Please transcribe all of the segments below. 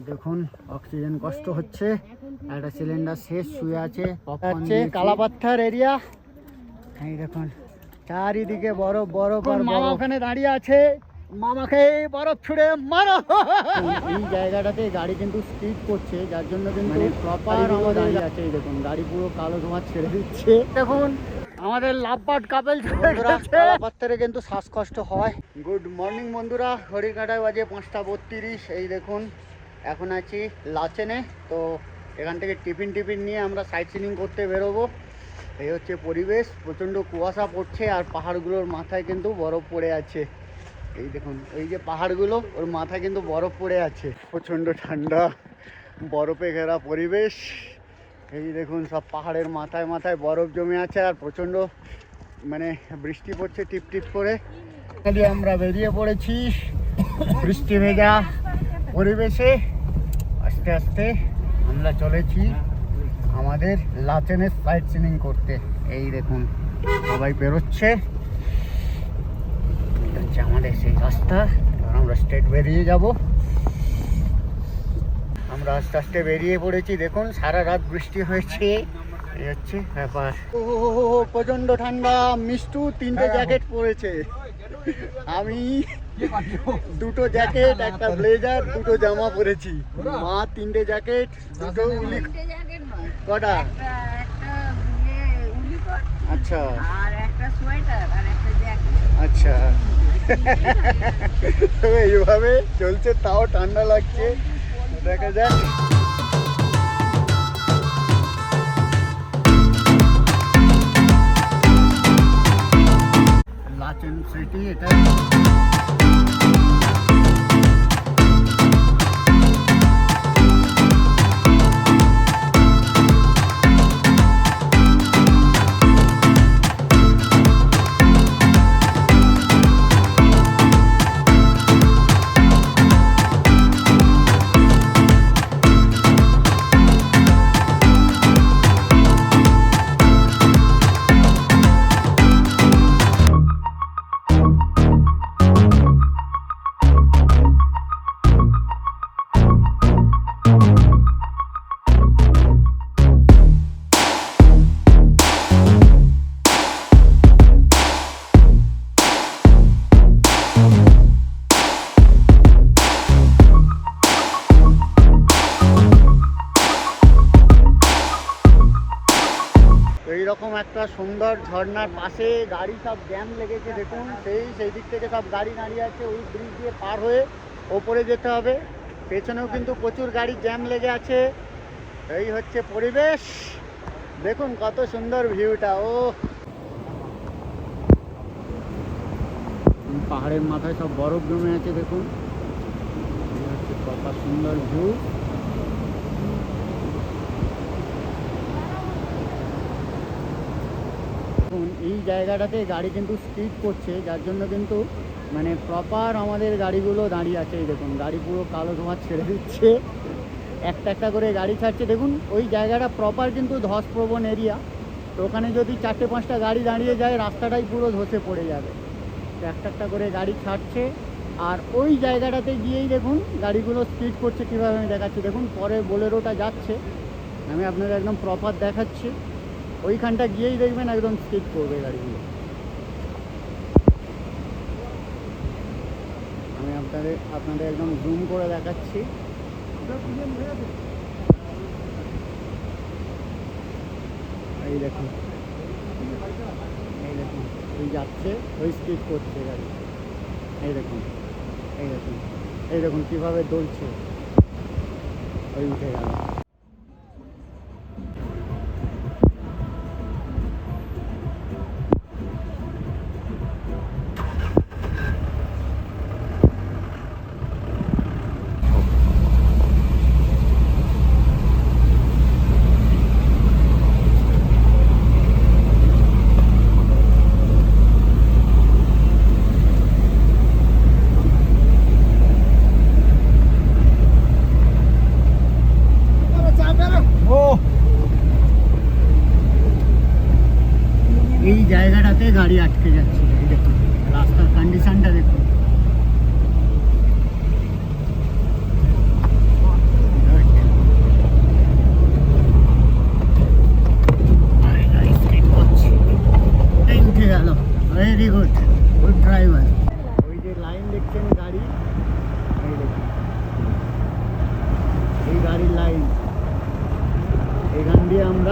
দেখুন অক্সিজেন কষ্ট হচ্ছে। একটা সিলিন্ডার শেষ শুয়ে আছে। হচ্ছে কালাপাত্থার এরিয়া এই দেখুন চারিদিকে বরফ বরফ আর মামা ওখানে দাঁড়িয়ে আছে। মামাকে বরফ ছুড়ে মারো। এই জায়গাটাতে গাড়ি কিন্তু স্পিড করছে যার জন্য কিন্তু প্রপার আমাদের দাঁড়িয়ে আছে। এই দেখুন গাড়ি পুরো কালো ধোঁয়া ছেড়ে দিচ্ছে। দেখুন আমাদের লাভবাট কাপেল পাত্তারে কিন্তু শ্বাসকষ্ট হয়। গুড মর্নিং বন্ধুরা। ঘড়ি কাটায় বাজে পাঁচটা বত্রিশ। এই দেখুন এখন আছি লাচেনে, তো এখান থেকে টিফিন টিফিন নিয়ে আমরা সাইট সিনিং করতে বেরোবো। এই হচ্ছে পরিবেশ, প্রচণ্ড কুয়াশা পড়ছে আর পাহাড়গুলোর মাথায় কিন্তু বরফ পড়ে আছে। এই দেখুন, এই যে পাহাড়গুলো, ওর মাথায় কিন্তু বরফ পড়ে আছে। প্রচণ্ড ঠান্ডা, বরফে ঘেরা পরিবেশ। এই দেখুন, সব পাহাড়ের মাথায় মাথায় বরফ জমে আছে আর প্রচণ্ড মানে বৃষ্টি পড়ছে টিপ টিপ করে। আমরা বেরিয়ে পড়েছি। বৃষ্টি ভেজা। পরিবেশে আস্তে আস্তে আমরা চলেছি আমাদের লাচেনের সাইট সিনিং করতে। এই দেখুন সবাই বেরোচ্ছে। এটা হচ্ছে আমাদের সেই রাস্তা। এবার আমরা স্টেট বেরিয়ে যাব। আমরা আস্তে আস্তে বেরিয়ে পড়েছি। দেখুন সারা রাত বৃষ্টি হয়েছে। এই হচ্ছে ব্যাপার। ও প্রচণ্ড ঠান্ডা। মিষ্টু তিনটে জ্যাকেট পরেছে। আমি দুটো জ্যাকেট একটা ব্লেজার দুটো জামা পরেছি। মা তিনটে জ্যাকেট দুটো উলি কটা? ইয়ে আচ্ছা। আর একটা সোয়েটার আর একটা জ্যাকেট আচ্ছা। এইভাবে চলছে তাও ঠান্ডা লাগছে। দেখা যাক। লাচেন সিটি এটা একটা সুন্দর ঝর্ণার পাশে গাড়ি সব জ্যাম লেগেছে, দেখুন। সেই সেই দিক থেকে সব গাড়ি দাঁড়িয়ে আছে, ওই ব্রিজ দিয়ে পার হয়ে ওপরে যেতে হবে। পেছনেও কিন্তু প্রচুর গাড়ি জ্যাম লেগে আছে। এই হচ্ছে পরিবেশ। দেখুন কত সুন্দর ভিউটা ও। পাহাড়ের মাথায় সব বরফ জমে আছে, দেখুন। কত সুন্দর ভিউ দেখুন, এই জায়গাটাতে গাড়ি কিন্তু স্পিড করছে, যার জন্য কিন্তু মানে প্রপার আমাদের গাড়িগুলো দাঁড়িয়ে আছে, এই দেখুন, গাড়ি পুরো কালো ধোঁয়া ছেড়ে দিচ্ছে। একটা একটা করে গাড়ি ছাড়ছে, দেখুন, ওই জায়গাটা প্রপার কিন্তু ধসপ্রবণ এরিয়া তো ওখানে যদি চারটে পাঁচটা গাড়ি দাঁড়িয়ে যায়, রাস্তাটাই পুরো ধসে পড়ে যাবে। তো একটা একটা করে গাড়ি ছাড়ছে, আর ওই জায়গাটাতে গিয়েই দেখুন, গাড়িগুলো স্পিড করছে কীভাবে আমি দেখাচ্ছি। দেখুন, পরে বোলেরোটা যাচ্ছে, আমি আপনাদের একদম প্রপার দেখাচ্ছি। ওইখানটা গিয়েই দেখবেন একদম স্কিপ করবে গাড়িগুলো। আমি আপনাদের আপনাদের একদম জুম করে দেখাচ্ছি। এই দেখুন। এই দেখুন, ওই যাচ্ছে, ওই স্কিপ করছে গাড়ি। এই দেখুন এই দেখুন এই দেখুন কীভাবে দৌড়ছে। ওই উঠে গেল এই জায়গাটাতে গাড়ি আটকে যাচ্ছে এই দেখুন রাস্তার কন্ডিশনটা দেখুন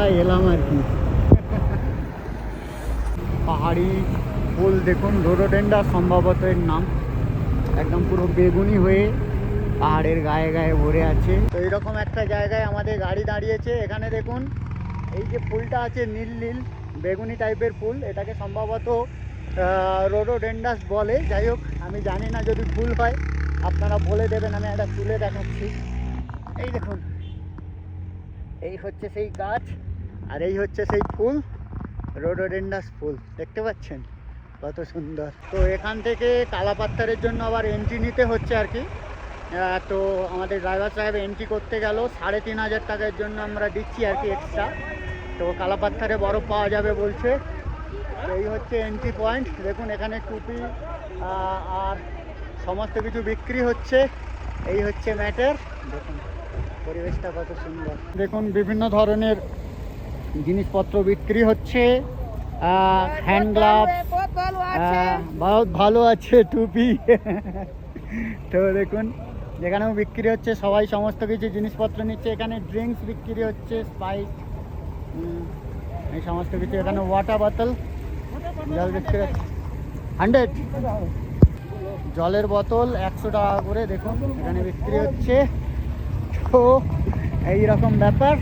তাই এলাম আর কি পাহাড়ি ফুল দেখুন রোডোডেন্ডা সম্ভবত এর নাম। একদম পুরো বেগুনি হয়ে পাহাড়ের গায়ে গায়ে ভরে আছে। তো এইরকম একটা জায়গায় আমাদের গাড়ি দাঁড়িয়েছে। এখানে দেখুন, এই যে ফুলটা আছে নীল নীল, বেগুনি টাইপের ফুল। এটাকে সম্ভবত রোডোডেন্ডাস বলে। যাই হোক, আমি জানি না যদি ফুল হয়, আপনারা বলে দেবেন, আমি একটা তুলে দেখাচ্ছি। এই দেখুন, এই হচ্ছে সেই গাছ, আর এই হচ্ছে সেই ফুল, রোডোডেন্ডাস ফুল। দেখতে পাচ্ছেন? কত সুন্দর। তো এখান থেকে কালাপাত্তারের জন্য আবার এন্ট্রি নিতে হচ্ছে আর কি। তো আমাদের ড্রাইভার সাহেব এন্ট্রি করতে গেল, সাড়ে তিন হাজার টাকার জন্য আমরা দিচ্ছি আর কি এক্সট্রা তো কালাপাত্তারে বরফ পাওয়া যাবে বলছে। এই হচ্ছে এন্ট্রি পয়েন্ট দেখুন, এখানে টুপি আর সমস্ত কিছু বিক্রি হচ্ছে। এই হচ্ছে ম্যাটের দেখুন, পরিবেশটা কত সুন্দর। দেখুন, বিভিন্ন ধরনের জিনিসপত্র বিক্রি হচ্ছে। হ্যান্ড গ্লাভস বহুত ভালো আছে টুপি। তো দেখুন, যেখানেও বিক্রি হচ্ছে, সবাই সমস্ত কিছু জিনিসপত্র নিচ্ছে, এখানে ড্রিঙ্কস বিক্রি হচ্ছে স্পাইস এই সমস্ত কিছু, এখানে ওয়াটার বোতল জল বিক্রি হচ্ছে। হান্ড্রেড জলের বোতল একশো টাকা করে, দেখুন, এখানে বিক্রি হচ্ছে। তো এই রকম ব্যাপার।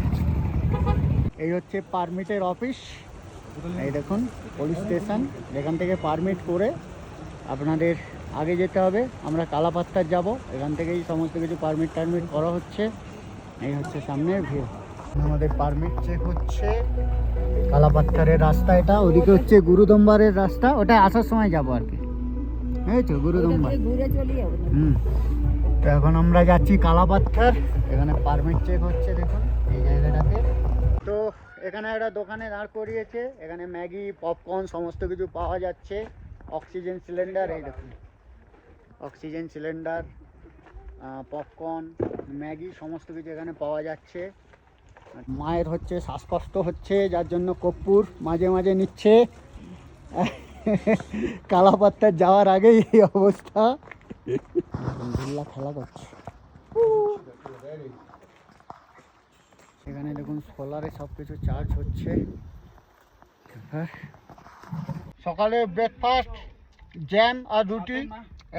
এই হচ্ছে পারমিটের অফিস এই দেখুন পুলিশ স্টেশন এখান থেকে পারমিট করে আপনাদের আগে যেতে হবে। আমরা কালাপাত্তার যাব এখান থেকেই সমস্ত কিছু পারমিট টারমিট করা হচ্ছে। এই হচ্ছে সামনের ভিউ আমাদের পারমিট চেক হচ্ছে। কালাপাত্তারের রাস্তা এটা ওদিকে হচ্ছে গুরুদম্বারের রাস্তা ওটা আসার সময় যাব আর কি। এই তো গুরুদম্বার হুম। তো এখন আমরা যাচ্ছি কালাপাত্থার এখানে পারমিট চেক হচ্ছে দেখুন এই জায়গাটাতে। তো এখানে একটা দোকানে দাঁড় করিয়েছে এখানে ম্যাগি পপকর্ন সমস্ত কিছু পাওয়া যাচ্ছে। অক্সিজেন সিলিন্ডার এই দেখুন। অক্সিজেন সিলিন্ডার পপকর্ন ম্যাগি সমস্ত কিছু এখানে পাওয়া যাচ্ছে। মায়ের হচ্ছে শ্বাসকষ্ট হচ্ছে যার জন্য কর্পূর মাঝে মাঝে নিচ্ছে। কালাপাত্তার যাওয়ার আগেই এই অবস্থা। খেলা করছে। এখানে দেখুন সোলারে সব কিছু চার্জ হচ্ছে। হ্যাঁ। সকালে ব্রেকফাস্ট জ্যাম আর রুটি।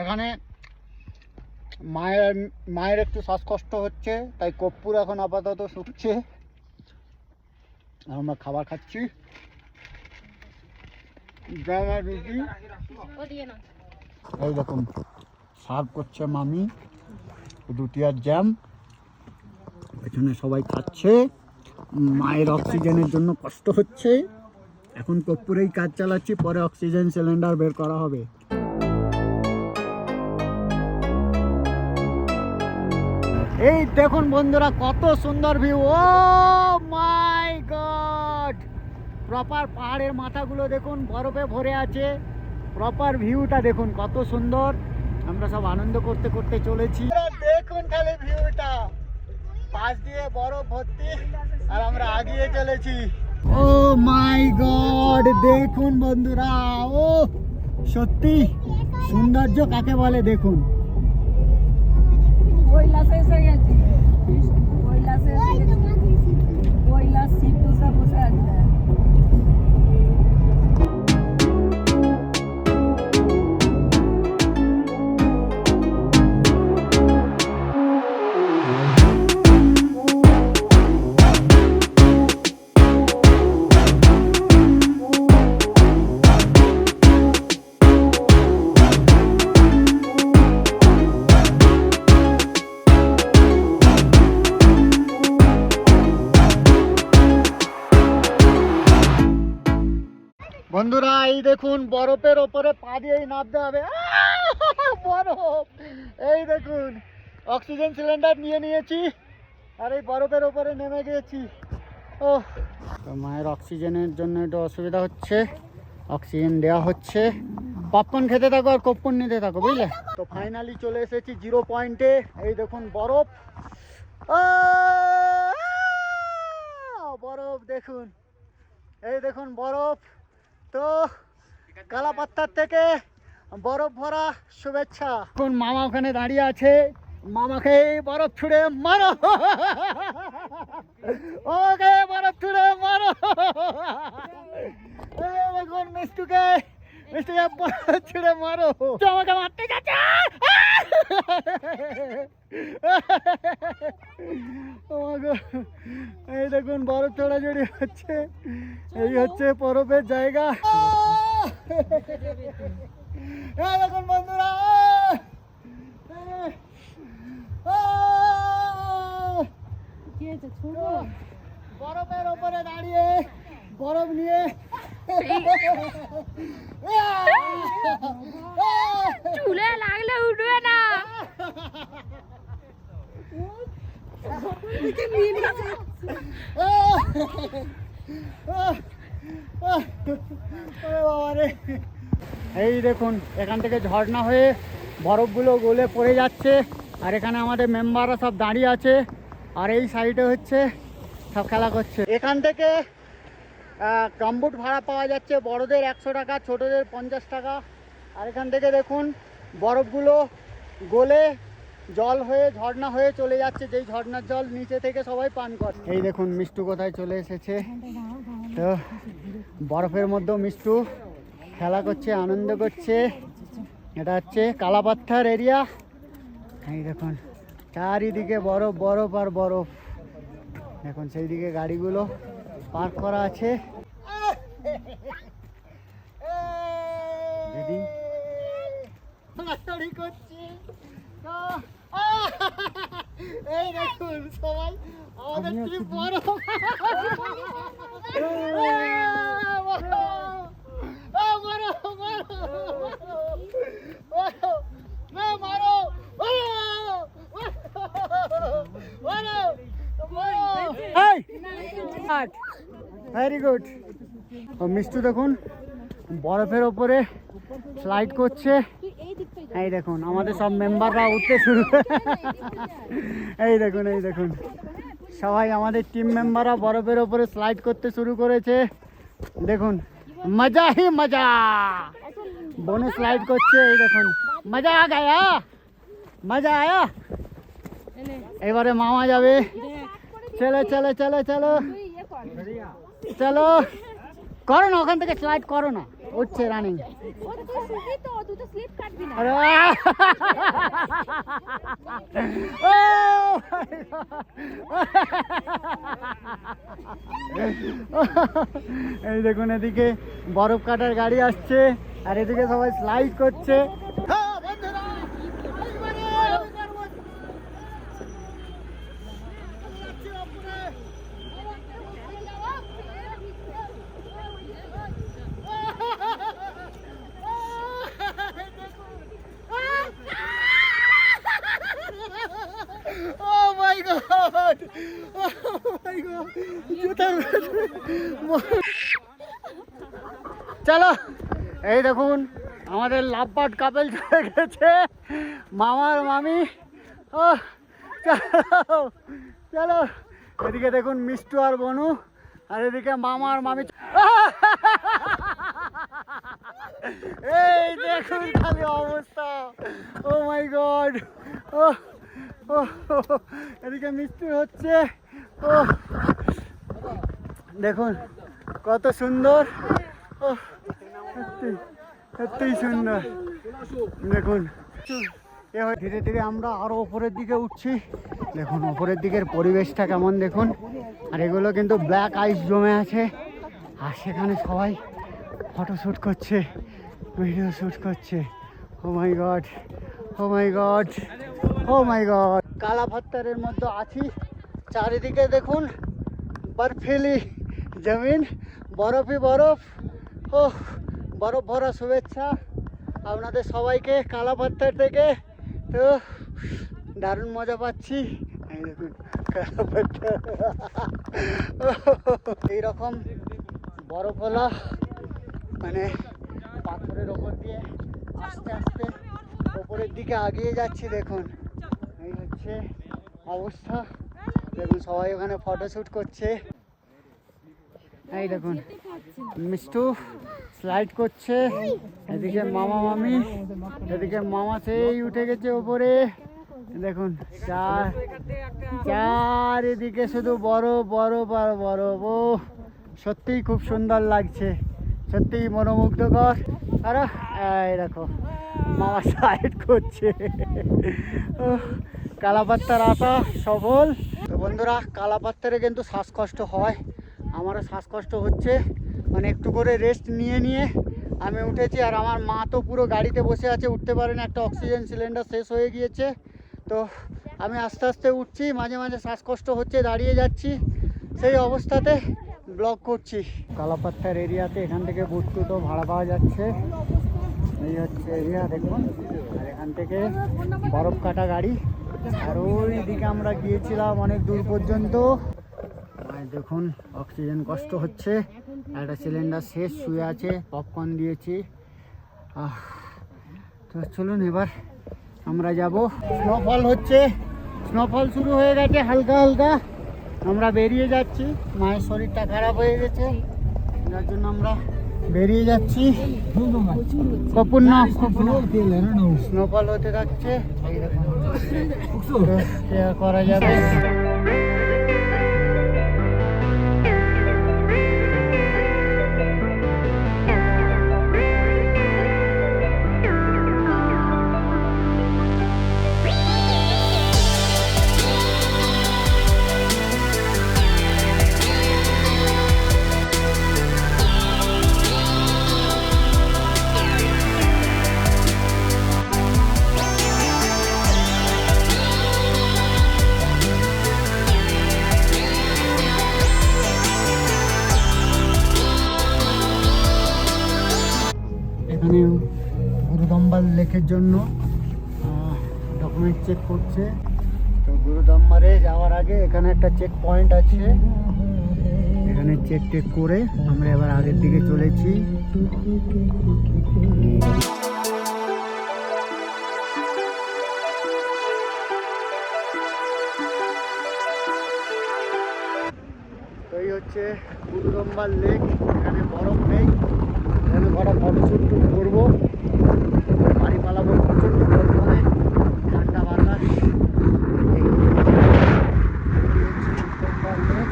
এখানে মায়ের মায়ের একটু শ্বাসকষ্ট হচ্ছে, তাই কর্পূর এখন আপাতত শুকছে। আর আমরা খাবার খাচ্ছি। জ্যাম আর রুটি। এই দেখুন সার্ভ করছে মামি। রুটি আর জ্যাম পেছনে সবাই খাচ্ছে। মায়ের অক্সিজেনের জন্য কষ্ট হচ্ছে। এখন কর্পূরেই কাজ চালাচ্ছি, পরে অক্সিজেন সিলিন্ডার বের করা হবে। এই দেখুন বন্ধুরা, কত সুন্দর view oh my god! Proper পাহাড়ের মাথাগুলো দেখুন, বরফে ভরে আছে। প্রপার ভিউটা দেখুন, কত সুন্দর। আমরা সব আনন্দ করতে করতে চলেছি। দেখুন খালি ভিউটা পাশ দিয়ে বরফ ভর্তি, আর আমরা আগিয়ে চলেছি। ও মাই গড, দেখুন বন্ধুরা, ও, সত্যি, সৌন্দর্য কাকে বলে দেখুন। কৈলাসে এসে গেছি বন্ধুরা, এই দেখুন, বরফের ওপরে পা দিয়েই নামতে হবে! বরফ! এই দেখুন, অক্সিজেন সিলিন্ডার নিয়ে নিয়েছি আর এই বরফের ওপরে নেমে গিয়েছি ও মায়ের অক্সিজেনের জন্য একটু অসুবিধা হচ্ছে। অক্সিজেন দেওয়া হচ্ছে। পপকর্ন খেতে থাকো আর কপ্পন নিতে থাকো, বুঝলে? তো ফাইনালি চলে এসেছি জিরো পয়েন্টে এই দেখুন, বরফ। বরফ, দেখুন। এই দেখুন, বরফ। তো কালাপাত্তার থেকে বরফ ভরা শুভেচ্ছা। কোন মামা ওখানে দাঁড়িয়ে আছে? মামাকে বরফ ছুড়ে মারো। ওকে বরফ ছুড়ে মারো। মিষ্টুকে। মিষ্টুকে বরফ ছুড়ে মারো। আমাকে মারতে যাচ্ছে? এই দেখুন বরফ ছড়াছড়ি হচ্ছে। এই হচ্ছে বরফের জায়গা। এই দেখুন বন্ধুরা। বরফের ওপরে দাঁড়িয়ে বরফ নিয়ে চুলে লাগলে উঠবে না। এই দেখুন, এখান থেকে ঝর্ণা হয়ে বরফগুলো গলে পড়ে যাচ্ছে, আর এখানে আমাদের মেম্বাররা সব দাঁড়িয়ে আছে, আর এই সাইডে হচ্ছে সব খেলা করছে। এখান থেকে কাম্বুট ভাড়া পাওয়া যাচ্ছে বড়দের একশো টাকা, ছোটদের পঞ্চাশ টাকা। আর এখান থেকে দেখুন, বরফগুলো গলে জল হয়ে, ঝর্ণা হয়ে চলে যাচ্ছে। যেই ঝর্ণার জল নিচে থেকে সবাই পান করে এই দেখুন, মিষ্টু কোথায় চলে এসেছে। তো বরফের মধ্যেও মিষ্টু খেলা করছে, আনন্দ করছে। এটা হচ্ছে কালাপাত্থার এরিয়া। এই দেখুন, চারিদিকে বরফ বরফ আর বরফ। দেখুন সেই দিকে গাড়িগুলো। পার্ক করা আছে। হাসাহাসি করছে। এই দেখুন সবাই আমাদের কি বরফ ভেরি গুড মিষ্টু দেখুন বরফের ওপরে স্লাইড করছে। এই দেখুন আমাদের সব মেম্বাররা উঠতে শুরু। এই দেখুন এই দেখুন। সবাই আমাদের টিম মেম্বাররা বরফের ওপরে স্লাইড করতে শুরু করেছে। দেখুন মজা হি মজা। বনে স্লাইড করছে এই দেখুন। মজা আ গায়া মজা আয়া। এবারে মামা যাবে। চলো চলো চলো চলো। চলো। করো না, ওখান থেকে স্লাইড করো না। উঠছে রানিং এই দেখুন এদিকে বরফ কাটার গাড়ি আসছে, আর এদিকে সবাই স্লাইড করছে। চলো এই দেখুন আমাদের লাভবাট কাপেল চলে গেছে মামার মামি ও চলো চলো এদিকে দেখুন মিষ্টু আর বনু আর এদিকে মামা আর মামি এই দেখুন খালি অবস্থা ও মাই গড ও এদিকে মিষ্টি হচ্ছে ও দেখুন, কত সুন্দর। সত্যিই সুন্দর। দেখুন ধীরে ধীরে আমরা আরও উপরের দিকে উঠছি। দেখুন, উপরের দিকের পরিবেশটা কেমন দেখুন। আর এগুলো কিন্তু ব্ল্যাক আইস জমে আছে। আর সেখানে সবাই ফটো শ্যুট করছে ভিডিও শ্যুট করছে। ও my God oh my God oh my God কালা পাত্তারের মধ্যে আছি। চারিদিকে দেখুন, বরফিলি। জমিন। বরফই বরফ। ও বরফ ভরা শুভেচ্ছা আপনাদের সবাইকে কালা পাত্তার থেকে। তো, দারুণ মজা পাচ্ছি। এইরকম বরফওয়ালা মানে পাথরের ওপর দিয়ে আস্তে আস্তে ওপরের দিকে আগিয়ে যাচ্ছি, দেখুন। এই হচ্ছে অবস্থা। দেখুন, সবাই ওখানে ফটোশ্যুট করছে। এই দেখুন। মিষ্টু স্লাইড করছে। এদিকে মামা মামি এদিকে মামা সেই উঠে গেছে ওপরে। দেখুন চার চারিদিকে শুধু বড় বড় বড় বড়। ও সত্যিই খুব সুন্দর লাগছে। সত্যিই মনোমুগ্ধকর। আরে এই দেখো মামা সাইড করছে। কালাপাত্তার আশা সফল। তো বন্ধুরা কালাপাত্তারে কিন্তু শ্বাসকষ্ট হয়। আমারও শ্বাসকষ্ট হচ্ছে। মানে একটু করে রেস্ট নিয়ে নিয়ে আমি উঠেছি আর আমার মা তো পুরো গাড়িতে বসে আছে, উঠতে পারে না, একটা অক্সিজেন সিলিন্ডার শেষ হয়ে গিয়েছে। তো আমি আস্তে আস্তে উঠছি, মাঝে মাঝে শ্বাসকষ্ট হচ্ছে, দাঁড়িয়ে যাচ্ছি। সেই অবস্থাতে ব্লক করছি। কালাপাত্তার এরিয়াতে এখান থেকে বুট টুটো ভাড়া পাওয়া যাচ্ছে। এই হচ্ছে এরিয়া দেখুন। আর এখান থেকে বরফ কাটা গাড়ি। আর ওই দিকে আমরা গিয়েছিলাম অনেক দূর পর্যন্ত। দেখুন অক্সিজেন কষ্ট হচ্ছে একটা সিলিন্ডার শেষ শুয়ে আছে পপকর্ন দিয়েছি তো চলুন এবার আমরা যাব স্নোফল হচ্ছে স্নোফল শুরু হয়ে গেছে হালকা হালকা আমরা বেরিয়ে যাচ্ছি মায়ের শরীরটা খারাপ হয়ে গেছে যার জন্য আমরা বেরিয়ে যাচ্ছি কপুর না স্নোফল হতে থাকছে করা যাবে লেকের জন্য ডকুমেন্ট চেক করছে। তো গুরুদম্বারে যাওয়ার আগে এখানে একটা চেক পয়েন্ট আছে। এখানে চেক টেক করে আমরা এবার আগের দিকে চলেছি। এই হচ্ছে গুরুদম্বার লেক এখানে বরফ নেই। এখানে কটা ফটোশ্যুট করব বাড়ি পালাবো প্রচণ্ড গরমে ঠান্ডা বাতাস এই এই হচ্ছে গুরুদম্বার লেক।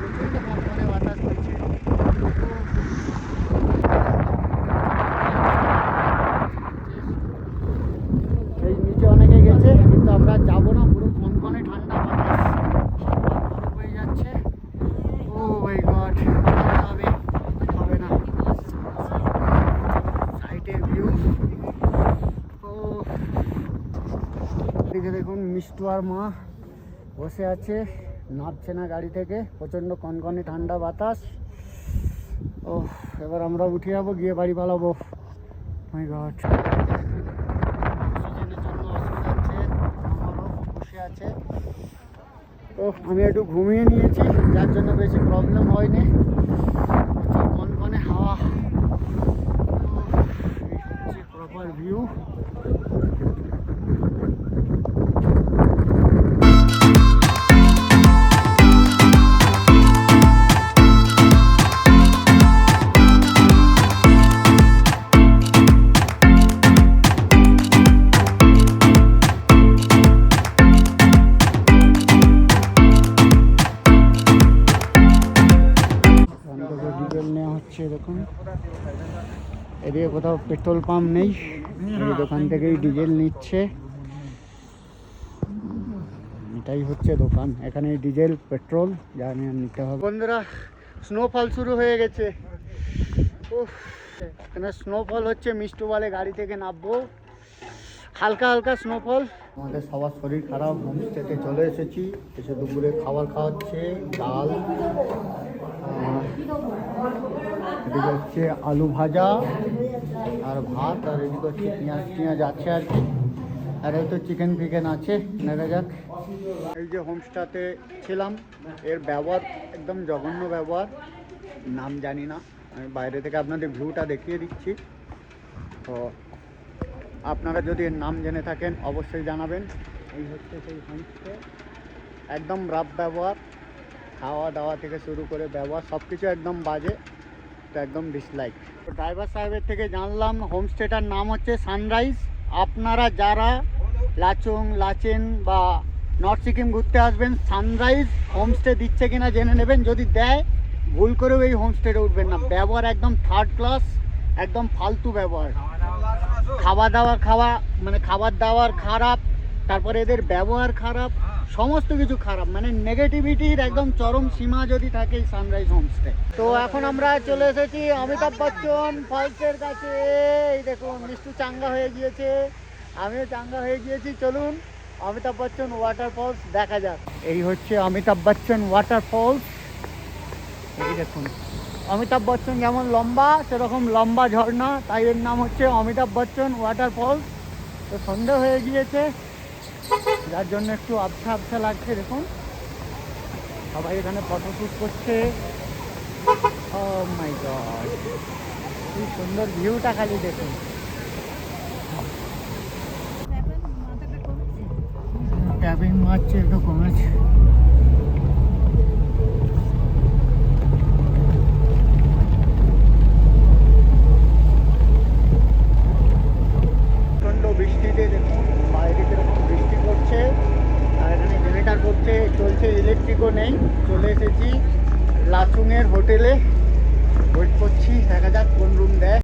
প্রচণ্ড কনকনে বাতাস বইছে। এই নিচে অনেকে গেছে কিন্তু আমরা যাব না পুরো কনকনে ঠান্ডা বাতাস হাত পা বরফ হয়ে যাচ্ছে ও মাই গড হবে হবে না সাইটের ভিউ ও এদিকে মিষ্টু আর মা বসে আছে, নামছে না গাড়ি থেকে, প্রচণ্ড কনকনে ঠান্ডা বাতাস। ও এবার আমরা উঠে যাব, গিয়ে বাড়ি পালাবো। মাই গড বসে আছে। আমি একটু ঘুমিয়ে নিয়েছি, যার জন্য বেশি প্রবলেম হয়নি। প্রচুর কনকনে হাওয়া। প্রপার ভিউ এদিকে কোথাও পেট্রোল পাম্প নেই। দোকান থেকেই ডিজেল নিচ্ছে। এটাই হচ্ছে দোকান। এখানে ডিজেল, পেট্রোল, যা নিতে হবে। বন্ধুরা স্নোফল শুরু হয়ে গেছে। এখানে স্নোফল হচ্ছে, মিষ্টু বলে গাড়ি থেকে নামবো। হালকা হালকা স্নোফল আমাদের সবার শরীর খারাপ হোমস্টেতে চলে এসেছি। এসে দুপুরে খাবার খাওয়াচ্ছে, ডাল এদিকে হচ্ছে আলু ভাজা। আর ভাত আর এদিকে হচ্ছে পেঁয়াজ টিয়াজ আছে আর কি। আর হয়তো চিকেন ফিকেন আছে দেখা যাক। এই যে হোমস্টাতে ছিলাম, এর ব্যবহার একদম জঘন্য ব্যবহার, নাম জানি না। আমি বাইরে থেকে আপনাদের ভিউটা দেখিয়ে দিচ্ছি। তো আপনারা যদি এর নাম জেনে থাকেন, অবশ্যই জানাবেন। এই হচ্ছে সেই হোমস্টে। একদম রাফ ব্যবহার খাওয়া দাওয়া থেকে শুরু করে ব্যবহার সব কিছু একদম বাজে, তো একদম ডিসলাইক ড্রাইভার সাহেবের থেকে জানলাম হোমস্টেটার নাম হচ্ছে সানরাইজ আপনারা যারা লাচুং, লাচেন বা নর্থ সিকিম ঘুরতে আসবেন সানরাইজ হোমস্টে দিচ্ছে কিনা জেনে নেবেন। যদি দেয়, ভুল করেও এই হোমস্টেতে উঠবেন না। ব্যবহার একদম থার্ড ক্লাস একদম ফালতু ব্যবহার। খাওয়া দাওয়া খাওয়া মানে খাবার দাবার খারাপ, তারপরে এদের ব্যবহার খারাপ। সমস্ত কিছু খারাপ মানে নেগেটিভিটির একদম চরম সীমা যদি থাকে সানরাইজ হোমস্টে তো। এখন আমরা চলে এসেছি অমিতাভ বচ্চন ফলসের কাছে। এই দেখুন, মিষ্টু চাঙ্গা হয়ে গিয়েছে। আমিও চাঙ্গা হয়ে গিয়েছি, চলুন অমিতাভ বচ্চন ওয়াটার ফলস দেখা যাক। এই হচ্ছে অমিতাভ বচ্চন ওয়াটার ফলস এই দেখুন, অমিতাভ বচ্চন যেমন লম্বা, সেরকম লম্বা ঝর্ণা, তাই এর নাম হচ্ছে অমিতাভ বচ্চন ওয়াটার ফলস তো সন্ধে হয়ে গিয়েছে যার জন্য একটু আবছা আবছা লাগছে দেখুন। সবাই এখানে ফটোশ্যুট করছে। ও মাই গড কি সুন্দর ভিউটা খালি দেখুন। ট্যাবিং মারছে একটু কমেছে প্রচণ্ড বৃষ্টিতে দেখুন বাইরে কীরকম বৃষ্টি পড়ছে আর এখানে জেনারেটার করছে চলছে ইলেকট্রিকও নেই। চলে এসেছি লাচুংয়ের হোটেলে। ওয়েট করছি দেখা যাক কোন রুম দেয়।